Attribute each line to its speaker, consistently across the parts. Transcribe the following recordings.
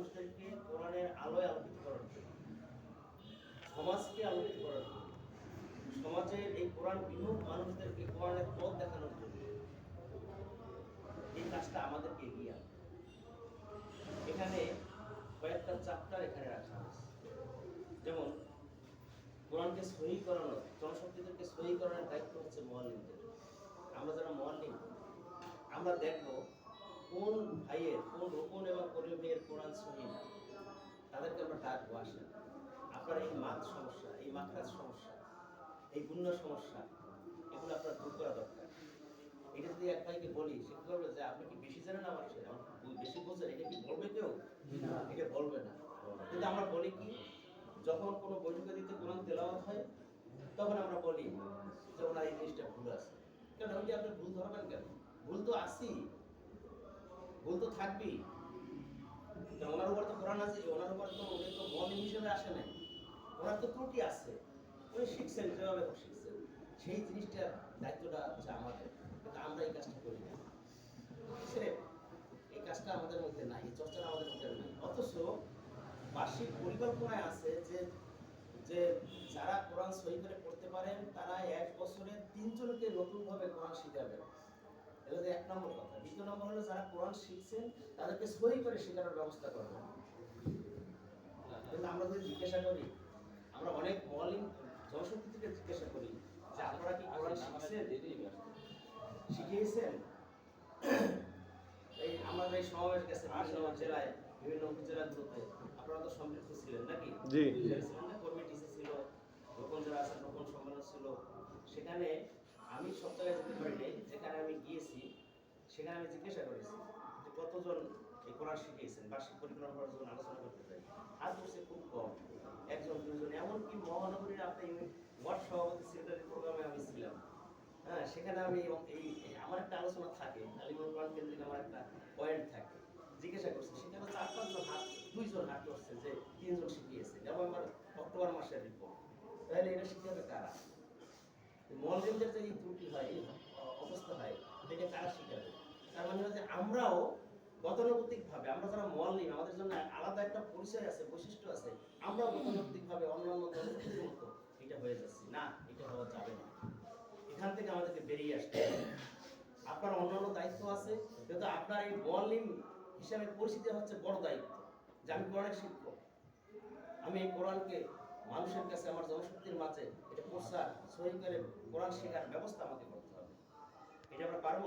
Speaker 1: মানুষদেরকে কোরআনের আলোয় আলোকিত করার জন্য, সমাজকে আলোকিত করার জন্য সমাজের এই কোরআন মানুষদেরকে কোরআনের পথ দেখানোর জন্য এই কাজটা আমাদেরকে এগিয়ে এখানে কয়েকটা চ্যাপ্টার এখানে রাখা হয়েছে যেমন, কোরআনকে সহি করানো জনশক্তিদেরকে সহি করানোর দায়িত্ব হচ্ছে মহালিমদের। আমরা যারা মহালিম, আমরা দেখব কোন ভাইয়ের কোন রোপণ এবং করিম ভাইয়ের কোরআন সহি না তাদেরকে আমরা ডাকবো আসেন। আপনার এই মাত সমস্যা এই মাখাজ সমস্যা এই গুণ্য সমস্যা এগুলো আপনার দূর করা দরকার। এটা যদি এক ভাইকে বলি সে কি করবে যে আপনি কি বেশি জানেন আমার সে আমার বেশি বোঝেন এটা কি বলবে কেউ? এটা বলবে না। কিন্তু আমরা বলি কি যখন কোনো বৈঠকে দিতে কোরআন তেলাওয়াত হয় তখন আমরা বলি যে ওনার এই জিনিসটা ভুল আছে। কেন? ওইটা আপনি ভুল ধরবেন কেন? ভুল তো আসি ভুল তো থাকবেই। ওনার উপর তো কোরআন আছে, ওনার উপর তো উনি তো মন হিসেবে আসে নাই। ওনার তো ত্রুটি আছে। উনি শিখছেন যেভাবে শিখছেন। সেই জিনিসটার দায়িত্বটা হচ্ছে আমাদের। আমরা এই কাজটা করি না। এই কাজটা আমাদের মধ্যে নাই, এই চর্চাটা আমাদের মধ্যে নাই। অথচ বার্ষিক পরিকল্পনায় আছে যে যে যারা কোরআন সহি করে পড়তে পারেন, তারা এক বছরে তিনজনকে নতুনভাবে কোরআন শিখাবেন। এটা হচ্ছে এক নম্বর কথা। নম্বর হলো যারা কোরআন শিখছেন তাদেরকে সহি করে শেখানোর ব্যবস্থা করবেন কিন্তু আমরা যদি জিজ্ঞাসা করি আমরা অনেক মলিন জনশক্তি থেকে জিজ্ঞাসা করি যে আপনারা কি কোরআন শিখছেন? শিখিয়েছেন? এই আমাদের এই সমাবেশ গেছে জেলায় বিভিন্ন উপজেলাগুলোতে। আপনারা তো সম্পৃক্ত ছিলেন নাকি?
Speaker 2: জি।
Speaker 1: ছিলেন না? কর্মী টিসি ছিল রোপণ যারা আছেন রোপণ সম্মেলন ছিল। সেখানে আমি সব জায়গায় যেতে পারিনি যেখানে আমি গিয়েছি সেখানে আমি জিজ্ঞাসা করেছি যে কতজন এই কোরআন শিখিয়েছেন, বার্ষিক পরিক্রমা করার জন্য আলোচনা করতে চাই। হাত উঠছে খুব কম, একজন দুজন এমনকি মহানগরীর আপনি ওয়ার্ড সভাপতি সেক্রেটারি প্রোগ্রামে আমি ছিলাম। হ্যাঁ সেখানে আমি এই আমার একটা আলোচনা থাকে, আলিমুল কোরআন কেন্দ্রিক আমার একটা পয়েন্ট থাকে। জিজ্ঞাসা করছি, সেখানে চার, পাঁচজন হাত, দুইজন হাত করছে যে তিনজন শিখিয়েছে নভেম্বর অক্টোবর মাসের রিপোর্ট তাহলে এটা শিখাবে কারা? মলজিমদের যে ত্রুটি হয় অবস্থা হয়, এটা কারা শিখাবে তার মানে হচ্ছে আমরাও গতানুগতিক ভাবে আমরা যারা মলিম আমাদের জন্য আলাদা একটা পরিচয় আছে, বৈশিষ্ট্য আছে, আমরাও গতানুগতিক ভাবে অন্যান্য জনগোষ্ঠীর মতো এটা হয়ে যাচ্ছি। না, এটা হওয়া যাবে না। এখান থেকে আমাদেরকে বেরিয়ে আসতে হবে। আপনার অন্যান্য দায়িত্ব আছে কিন্তু আপনার এই মলিম হিসাবে পরিচিতি হচ্ছে বড় দায়িত্ব, যে আমি কোরআনের শিক্ষক আমি এই কোরআনকে মানুষের কাছে, আমার জনশক্তির মাঝে, এটা প্রসার সহি করে কোরআন শেখার ব্যবস্থা আমাকে করতে হবে। এটা আমরা পারব।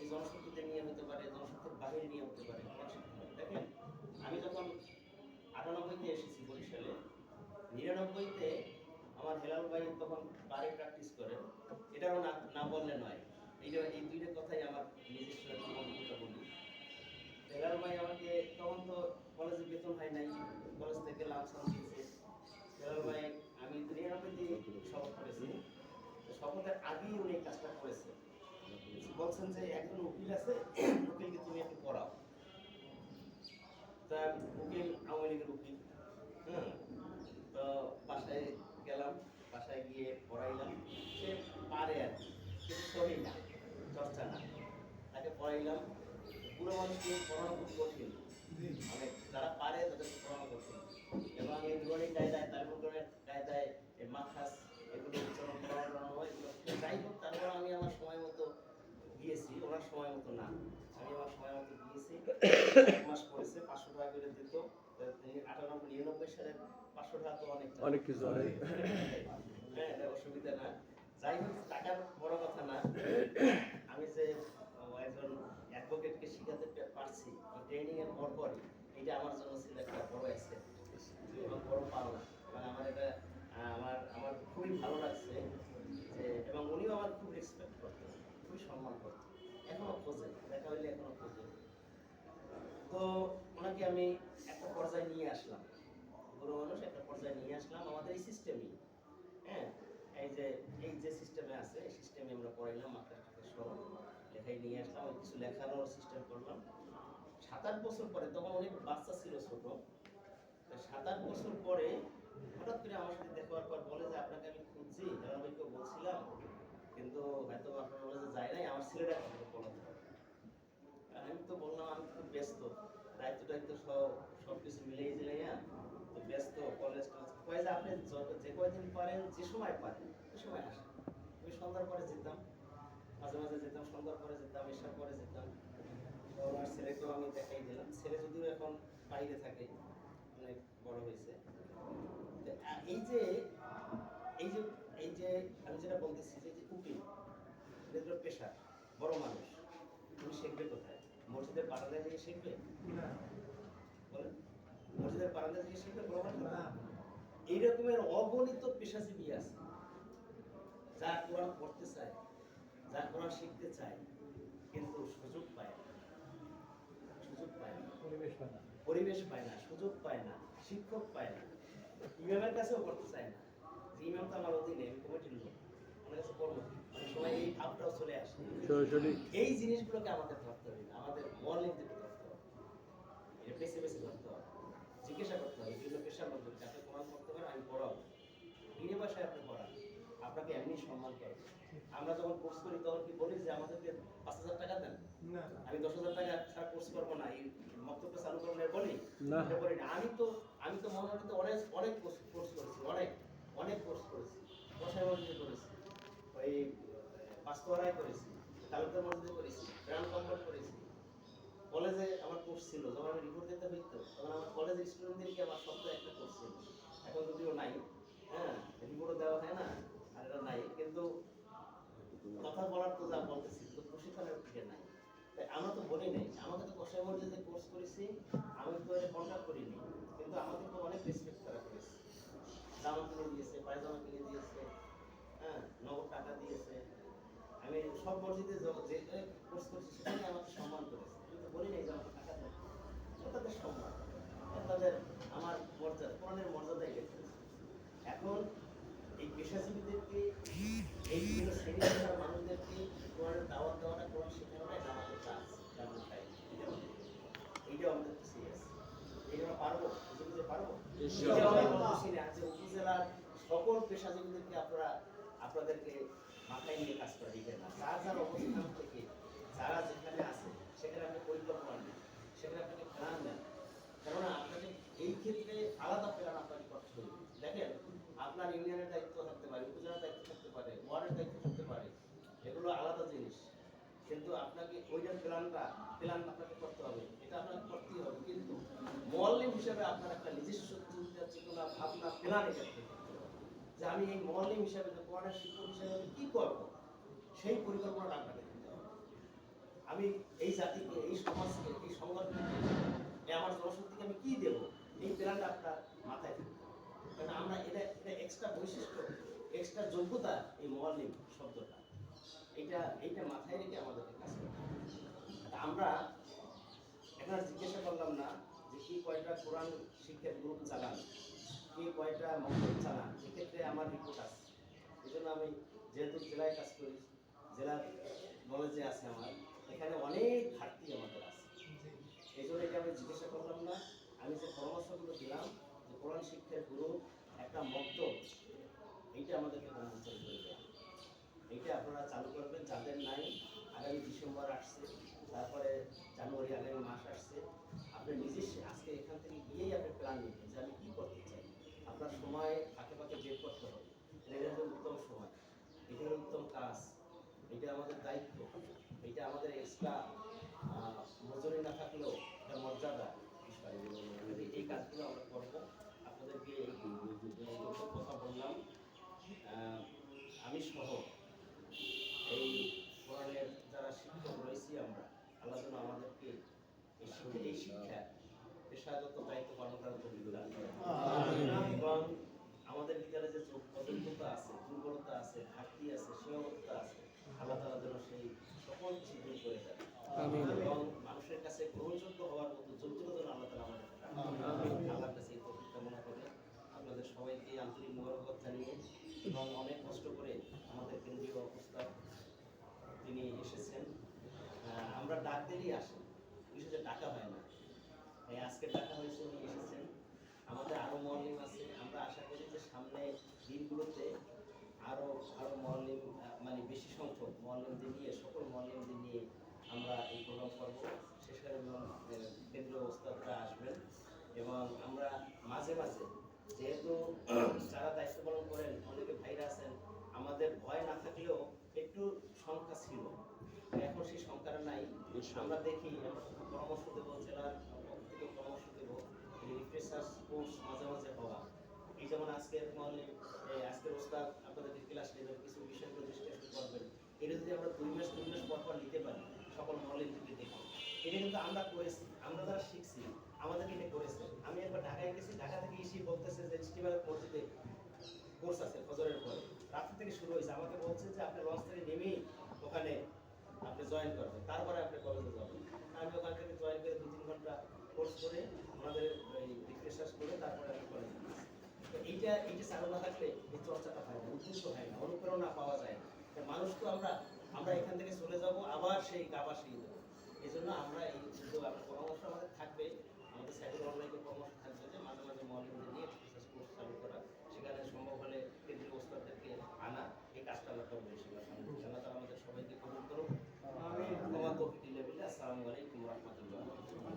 Speaker 1: এই জনশক্তিতে নিয়ে হতে পারে, জনশক্তির বাহিরে নিয়ে হতে পারে। দেখেন, আমি যখন আটানব্বইতে এসেছি বরিশালে, নিরানব্বইতে আমার হেলাল ভাই তখন বারে প্র্যাকটিস করে এটাও না না বললে নয়। এইটা, এই দুইটা কথাই আমার নিজস্ব অভিজ্ঞতা বলি। হেলাল ভাই আমাকে তখন তো কলেজে বেতন হয় নাই কলেজ থেকে লামসাম দিয়েছে। হেলাল ভাই, আমি নিরানব্বইতে শপথ করেছি। শপথের আগেই উনি কাজটা করেছে বলছেন যে একজন উকিল আছে উকিলকে তুমি একটু পড়াও। তা উকিল আওয়ামী লীগের উকিল তো বাসায় গেলাম বাসায় গিয়ে পড়াইলাম। সে পারে আর কি, কিন্তু সহি না চর্চা না। তাকে পড়াইলাম। পুরো মানুষকে পড়ানো খুব কঠিন। মানে যারা পারে তাদেরকে পড়ানো কঠিন এবং এই গণিত কায়দায় তারপর গণিত কায়দায় এই মাখাস এগুলো উচ্চারণ করানো এগুলো যাই হোক তারপর আমি আমার সময় মতো গিয়েছি ওনার সময় মতো না। আমি আমার সময় মতো দিয়েছি। এক মাস পড়েছে পাঁচশো টাকা করে দিত আটানব্বই নিরানব্বই সালে পাঁচশো টাকা তো অনেক
Speaker 2: অনেক কিছু, অনেক।
Speaker 1: হ্যাঁ অসুবিধা না। যাই হোক টাকার বড় কথা না। আমি যে একজন অ্যাডভোকেটকে শিখাতে পারছি ট্রেনিং এর পর পর এটা আমার জন্য ছিল একটা বড় অ্যাসেট এবং বড় পাওনা এবং আমার এটা আহ, আমার আমার খুবই ভালো লাগছে যে এবং উনিও আমার খুব রেসপেক্ট করতেন খুবই সম্মান করতেন এখনও খোঁজে দেখা হইলে এখনও খোঁজে তো ওনাকে আমি একটা পর্যায়ে নিয়ে আসলাম বুড়ো মানুষ একটা পর্যায়ে নিয়ে আসলাম আমাদের এই সিস্টেমই হ্যাঁ এই যে এই যে সিস্টেমে আছে এই সিস্টেমে আমরা পড়াইলাম মাথার সাথে সব লেখাই নিয়ে আসলাম কিছু লেখানোর সিস্টেম করলাম। সাত আট বছর পরে, তখন অনেক বাচ্চা ছিল ছোট সাত আট বছর পরে হঠাৎ করে আমার সাথে দেখা পর বলে যে, আপনাকে আমি খুঁজছি, ধারাবাহিকও বলছিলাম, কিন্তু হয়তো আপনার বলে যে যায় নাই, আমার ছেলেটা পড়াতে আমি তো বললাম, আমি খুব ব্যস্ত দায়িত্ব দায়িত্ব সব সব কিছু মিলেই জিলাইয়া তো ব্যস্ত কলেজ টলেজ কয়ে যে আপনি যে কয়দিন পারেন, যে সময় পারেন সে সময় আসেন। আমি সন্ধ্যার পরে যেতাম মাঝে মাঝে যেতাম, সন্ধ্যার পরে যেতাম এসার পরে যেতাম। তো আমার ছেলেকেও আমি দেখাই দিলাম। ছেলে যদিও এখন বাইরে থাকে, অনেক বড় হয়েছে। এই যে এই যে এই যে, আমি যেটা বলতেছি যে উকিল এটা পেশা বড় মানুষ। তুমি শিখবে কোথায়? মসজিদের বারান্দায় থেকে শিখবে? বলেন। মসজিদের বারান্দায় থেকে শিখবে বড় মানুষ এই রকমের অগণিত পেশাজীবী আছে। যা কোরআন পড়তে চায় যা কোরআন শিখতে চায় কিন্তু সুযোগ পায় না। সুযোগ পায় না।
Speaker 2: পরিবেশ পায় না।
Speaker 1: পরিবেশ পায় না সুযোগ পায় না শিক্ষক পায় না। ইমামের কাছেও করতে চায় না। যে ইমাম তো আমার অধীনে আমি কমিটির লোক। আমার কাছে? অনেক এই ভাবটাও চলে আসে। এই জিনিসগুলোকে আমাদের ধরতে হবে না। আমাদের মৌলিকদেরকে ধরতে হবে। এটা বেছে বেছে ধরতে হবে। জিজ্ঞাসা করতে হবে। বিভিন্ন পেশার আপনি কোরআন পড়তে পারেন আমি পড়াবো। বিনে ভাষায় আপনি আপনাকে এমনি সম্মান করবে আমরা যখন কোর্স করি তখন কি বলি যে আমাদেরকে পাঁচ হাজার টাকা দেন? আমি দশ হাজার টাকা ছাড়া কোর্স করব না এই মন্তব্য চালু করব না বলি? বলি না। আমি তো আমি তো মনোনীত অনেক অনেক কোর্স করেছি অনেক অনেক কোর্স করেছি। বসাই মসজিদে করেছি ওই পাঁচতোয়ারায় করেছি তালুকদার মসজিদে করেছি গ্রাম কম্পাউন্ড করেছি। কলেজে আমার কোর্স ছিল যখন আমি রিপোর্ট দিতে হইতো তখন আমার কলেজের স্টুডেন্টদেরকে আমার সপ্তাহে একটা কোর্স ছিল। এখন যদিও নাই হ্যাঁ রিপোর্টও দেওয়া হয় না। এটা নাই, কিন্তু কথা বলার তো যা বলতেছি তো প্রশিক্ষণের দিকে নাই। তাই আমরা তো বলি নাই, আমাকে তো কষাই মসজিদে কোর্স করেছি, আমি তো এটা কন্ট্যাক্ট করিনি, কিন্তু আমাকে তো অনেক রেসপেক্ট করা করেছে। জামা কিনে দিয়েছে, পায়জামা কিনে দিয়েছে হ্যাঁ নগদ টাকা দিয়েছে। আমি সব মসজিদে যে কোর্স করছি সেখানে আমাকে সম্মান করেছে আমি তো বলি নাই যে আমাকে টাকা দেয় এটা তাদের সম্মান এটা তাদের আমার মর্যাদা কোরআনের মর্যাদাই গেছে এখন এই পেশাজীবীদেরকে এই বিভিন্ন শ্রেণি পেশার মানুষদেরকে কোরআনের দাওয়াত দেওয়াটা কোরআন শেখানোটা এটা আমাদের কাজ এটা আমাদের দায়িত্ব এটা আমাদের- আমাদের সিরিয়াস পারব? পারব? যে উপজেলার সকল পেশাজীবীদেরকে আপনারা আপনাদেরকে মাথায় নিয়ে কাজ করে দিবেন না। যার যার অবস্থান থেকে যারা যেখানে আছে সেখানে আপনি পরিকল্পনা দিন সেখানে আপনাকে প্ল্যান দেন কেননা আপনাকে এই ক্ষেত্রে আলাদা প্ল্যান আপনাকে করতে হবে। দেখেন আপনার ইউনিয়নের দায়িত্ব থাকতে পারে উপজেলার দায়িত্ব থাকতে পারে ওয়ার্ডের দায়িত্ব থাকতে পারে। এগুলো আলাদা জিনিস। কিন্তু আপনাকে ওইটার প্ল্যানটা প্ল্যান আপনাকে করতে হবে এটা আপনাকে করতেই হবে কিন্তু মল্লিম হিসেবে আপনার একটা নিজস্ব চিন্তা চেতনা ভাবনা প্ল্যান এটা যে আমি এই মল্লিম হিসেবে, যে কোরআনের শিক্ষক হিসেবে আমি কি করব? সেই পরিকল্পনাটা আপনাকে দিতে হবে। আমি এই জাতিকে, এই সমাজকে, এই সংগঠনকে, এই আমার জনশক্তিকে আমি কি দেব? এই প্ল্যানটা আপনার মাথায় থাকতে হবে। কারণ আমরা এটা এটা এক্সট্রা বৈশিষ্ট্য এক্সট্রা যোগ্যতা এই মোয়াল্লিম শব্দটা। এটা এইটা মাথায় রেখে আমাদেরকে কাজ করতে। আমরা, এখন জিজ্ঞাসা করলাম না যে কি কয়টা কোরআন শিক্ষার গ্রুপ চালান কি কয়টা মক্তব চালান, এক্ষেত্রে আমার রিপোর্ট আছে। এই জন্য আমি যেহেতু জেলায় কাজ করি জেলার নলেজে আছে আমার, এখানে অনেক ঘাটতি আমাদের আছে। এই জন্য এটা আমি জিজ্ঞাসা করলাম না, আমি যে পরামর্শগুলো দিলাম, যে কোরআন শিক্ষার গ্রুপ একটা মক্তব এইটা আমাদেরকে কর্মচারী করে দেওয়া এইটা আপনারা চালু করবেন, যাদের নাই, আগামী ডিসেম্বর আসছে, তারপরে জানুয়ারি, আগামী মাস আসছে আপনি নিজে সে- আজকে থেকে আপনি প্ল্যান নিতেন, যে আমি কী করতে চাই? আপনার সময় ফাঁকে ফাঁকে বের করতে হবে, এটা হলো উত্তম সময়। এটা হলো উত্তম কাজ, এটা আমাদের দায়িত্ব, এটা আমাদের এক্সট্রা আমল সুযোগ করে দেন এবং মানুষের কাছে গ্রহণযোগ্য হওয়ার মতো যোগ্যতা আল্লাহ তালা আমাদের আল্লাহর কাছে এই কামনা করে আপনাদের সবাইকে আন্তরিক মোবারকবাদ জানিয়ে এবং অনেক কষ্ট করে আমাদের কেন্দ্রীয় অবস্থা তিনি এসেছেন। আমরা ডাকতেই আসেন বিশেষ ডাকা হয় না। আজকে ডাকা হয়েছে উনি এসেছেন। সংখ্যক মর্নিংদের নিয়ে সকল মর্নিংদের নিয়ে আমরা এই প্রোগ্রাম করব। শেষকালে কেন্দ্রীয় ওস্তাদরা আসবেন এবং আমরা মাঝে মাঝে যেহেতু যারা দায়িত্ব পালন করেন অনেকে ভাইরা আছেন আমাদের ভয় না থাকলেও একটু সংখ্যা ছিল। এখন সেই সংখ্যাটা নাই। আমরা দেখি আমরা পরামর্শ দেবো জেলার থেকে পরামর্শ দেবো রিফ্রেশার্স কোর্স মাঝে মাঝে হওয়া। এই যেমন আজকের আজকের ওস্তাদ আপনাদেরকে ক্লাস নেবেন কিছু বিষয়গুলো ডিসকাশন করবেন এটা যদি আমরা দুই মাস, তিন মাস পর পর নিতে পারি, সকল মডেল থেকে দেখে। এটা কিন্তু আমরা করেছি, আমরা যারা শিখছি, আমাদেরকে এটা করেছে। আমি একবার ঢাকায় গেছি, ঢাকা থেকে এসে বলতেছে যে স্টিমার মসজিদে কোর্স আছে, ফজরের পরে। রাত্রি থেকে শুরু হয়েছে। আমাকে বলছে যে আপনি লঞ্চ থেকে নেমেই ওখানে আপনি জয়েন করবেন। তারপরে আপনি কলেজে যাবেন। আমি ওখান থেকে জয়েন করে দু তিন ঘণ্টা কোর্স করে ওনাদের এই রিফ্রেশার্স করে তারপরে আমি কলেজে তো এইটা এইটা চালু না থাকলে এই চর্চাটা হয় না, উদ্দেশ্য হয় না, অনুপ্রেরণা পাওয়া যায় না। মানুষ তো আমরা আমরা এখান থেকে চলে যাব, আবার সেই কাবা সেই দেবো। এই জন্য আমরা এই পরামর্শ আমাদের থাকবে, আমাদের সাইকেল অনলাইনে পরামর্শ থাকবে যে মাঝে মাঝে মর্নিং নিয়ে